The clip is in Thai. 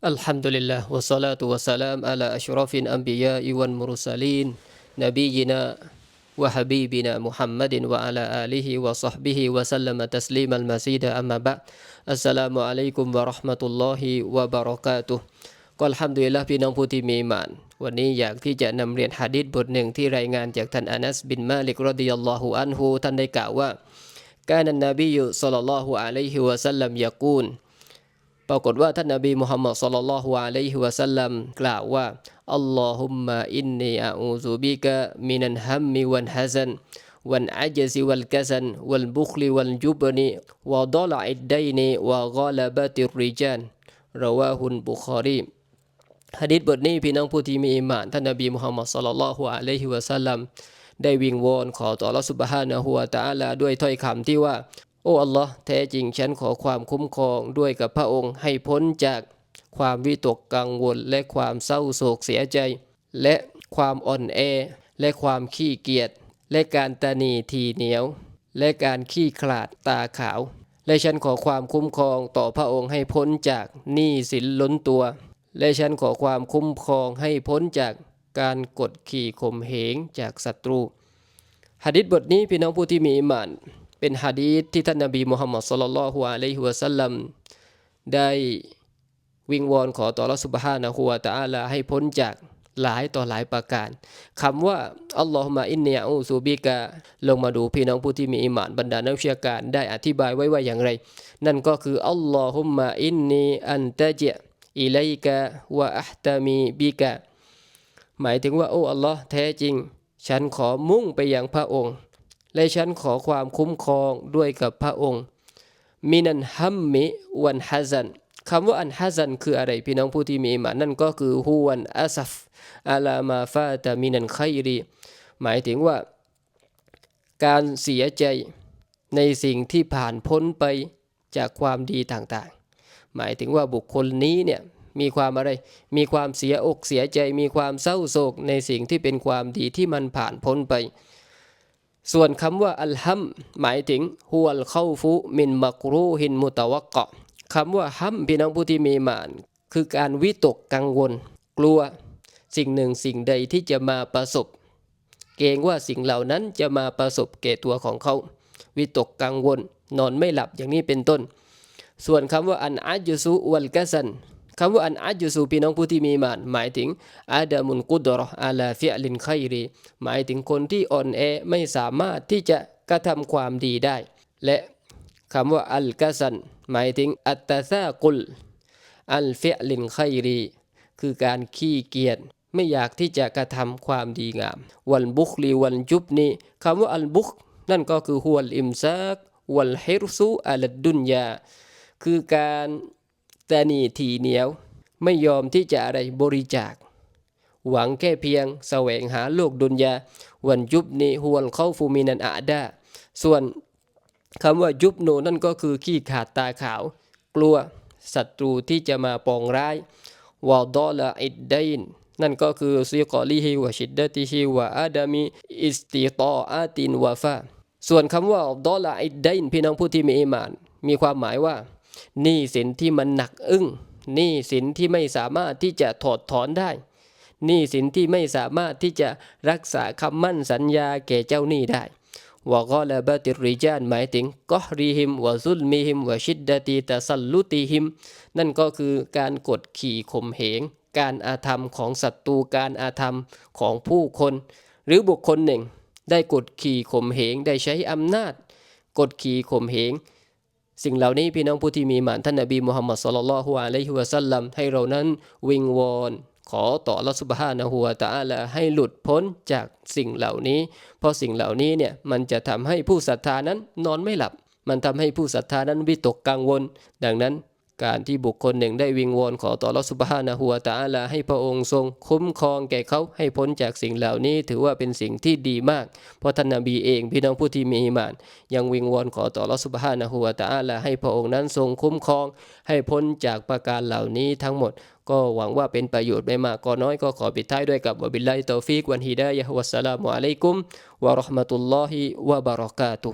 Alhamdulillah wassalatu wassalam ala asyrafin anbiya wan mursalin nabiyyina wa habibina Muhammadin wa ala alihi wa sahbihi wa sallama tasliman masida amma ba' Assalamu alaikum warahmatullahi wabarakatuh ก็ห้ามดุยละพี่น้องผู้ที่มีมาน วันนี้อยากที่จะนําเรียนหะดิษบทหนึ่งที่รายงานจากท่านอานัสบินมาลิกรดิยัลลอฮุอันฮูท่านได้กล่าวว่าการนบีอยู่สลลัลลอฮุอะลัยฮิวะสัลลัมยากูล ปรากฏว่าท่านนบีมุฮัมมัดสลลัลฮวาลัยฮิวะสัลลัมกล่าวว่าอัลลอฮุมมะอินนีอาอูซุบิกะมินันฮัมมิวันฮะซันวันอัจซิวัลกะซันวัลบุคลิวัลจุบนีวะดอลอิดไดนีวะกอลาบะติริจันราวาฮุนบุคอรีฮะดิษบทนี้พี่น้องผู้ที่มีอิมานท่านนบีมุฮัมมัดสลลัลฮวาลัยฮิวะสัลลัมได้วิงวอนขอต่อละสุบฮานะฮุวาตะอาลาด้วยถ้อยคำที่ว่า โอ้อัลลอฮ์แท้จริงฉันขอความคุ้มครองด้วยกับพระองค์ให้พ้นจากความวิตกกังวลและความเศร้าโศกเสียใจ และความอ่อนแอ และความขี้เกียจและการตนีทีเหนียว และการขี้ขลาดตาขาว และฉันขอความคุ้มครองต่อพระองค์ให้พ้นจากหนี้สินล้นตัว และฉันขอความคุ้มครองให้พ้นจากการกดขี่ข่มเหงจากศัตรูหะดิษบทนี้พี่น้องผู้ที่มีอิมาน เป็นฮะดีษที่ท่านนบีมุฮัมมัดสุลลัลฮุอะลัยฮิวะสัลลัมได้วิงวอนขอต่อรัสุบฮานะฮูวตะอาลาให้พ้นจากหลายต่อหลายประการคำว่าอัลลอฮุมะอินเนียอูซูบิกะลงมาดูพี่น้องผู้ที่มีอิมานบรรดานักวิชาการได้อธิบายไว้ว่าอย่างไร นั่นก็คืออัลลอฮุมะอินนีอันตะเจอิลัยกะวะอัตามีบิกะหมายถึงว่าโอ้อัลลอฮ์แท้จริง ฉันขอมุ่งไปยังพระองค์ และฉันขอความคุ้มครองด้วยกับพระองค์มินันฮัมมิวันฮัซันคำว่าอันฮัซันคืออะไรพี่น้องผู้ที่มีมานนั่นก็คือฮุวันอัซัฟอาลามาฟาตามินันไครีหมายถึงว่า การเสียใจในสิ่งที่ผ่านพ้นไปจากความดีต่างๆ หมายถึงว่าบุคคลนี้เนี่ยมีความอะไร มีความเสียอกเสียใจ มีความเศร้าโศกในสิ่งที่เป็นความดีที่มันผ่านพ้นไป ส่วนคำว่าอัลฮัมหมายถึงฮุวัลเข้าฟุมินมักรูฮินมุตะวะกะคำว่าฮัมพี่น้องผู้ที่มีมาน คือการวิตกกังวล กลัวสิ่งหนึ่งสิ่งใดที่จะมาประสบ เกรงว่าสิ่งเหล่านั้นจะมาประสบแก่ตัวของเขา วิตกกังวล นอนไม่หลับอย่างนี้เป็นต้น ส่วนคำว่าอันอาจุสุวัลกะซัน คำว่าอันอาจุสูพี่น้องผู้ที่มีมานหมายถึงอาดามุนกุดรออาลาฟิอลินไครีหมายถึงคนที่อ่อนแอไม่สามารถที่จะกระทำความดีได้ และคำว่าอัลกะซันหมายถึงอัตตาซากุล อัลฟิอลินไครีคือการขี้เกียจไม่อยากที่จะกระทำความดีงาม วันบุคลีวันจุบนี้คำว่าอัลบุคนั่นก็คือฮวลอิมซากวัลฮิรซุอัลดุนยา คือการ ต่นี่ทีเหนียว ไม่ยอมที่จะอะไรบริจาค หวังแค่เพียงแสวงหาโลกดุนยาวันยุบนีฮวนเข้าฟูมินันอาดาส่วนคำว่ายุบโนนั่นก็คือขี้ขาดตาขาว กลัวศัตรูที่จะมาปองร้ายวาดอลาอิดไดนนั่นก็คือซีกอลีฮิวชิดดติฮิวะอาดามีอิสติตออาตินวาฟาส่วนคำว่าดอลาอิดไดนพี่น้องผู้ที่มีอิมาน มีความหมายว่า หนี้สินที่มันหนักอึ้งหนี้สินที่ไม่สามารถที่จะถอดถอนได้หนี้สินที่ไม่สามารถที่จะรักษาคำมั่นสัญญาแก่เจ้าหนี้ได้วกอลบติริจานหมายถึงกอรีหิมวะซุลมีหิมวะชิดดตีตะสัลลุตีหิม นั่นก็คือการกดขี่ข่มเหง การอาธรรมของศัตรูการอาธรรมของผู้คน หรือบุคคลหนึ่ง ได้กดขี่ข่มเหงได้ใช้อำนาจ กดขี่ข่มเหง สิ่งเหล่านี้พี่น้องผู้ที่มีหมานท่านนบีมุฮัมมัดสุลลัลฮุอะลัยฮิวะสัลลัมให้เรานั้นวิงวอนขอต่อละสุบฮานะฮูวะตะอาลาให้หลุดพ้นจากสิ่งเหล่านี้ เพราะสิ่งเหล่านี้เนี่ยมันจะทำให้ผู้ศรัทธานั้นนอนไม่หลับ มันทำให้ผู้ศรัทธานั้นวิตกกังวล ดังนั้น การที่บุคคลหนึ่งได้วิงวอนขอต่อรัสุบฮานะฮัวตาอาลาให้พระองค์ทรง คุ้มครองแก่เขาให้พ้นจากสิ่งเหล่านี้ถือว่าเป็นสิ่งที่ดีมาก เพราะท่านนบีเองพี่น้องผู้ที่มีอิมาน ยังวิงวอนขอต่อรัสุบฮานะฮัวตาอาลาให้พระองค์นั้นทรงคุ้มครอง ให้พ้นจากประการเหล่านี้ทั้งหมด ก็หวังว่าเป็นประโยชน์ไม่มากก็น้อยก็ขอปิดท้ายด้วยกับวบิลลาฮิตอฟิกวันฮิดายะฮ์วัสสลามุอะลัยกุมวะราะห์มะตุลลอฮิวะบะเราะกาตุ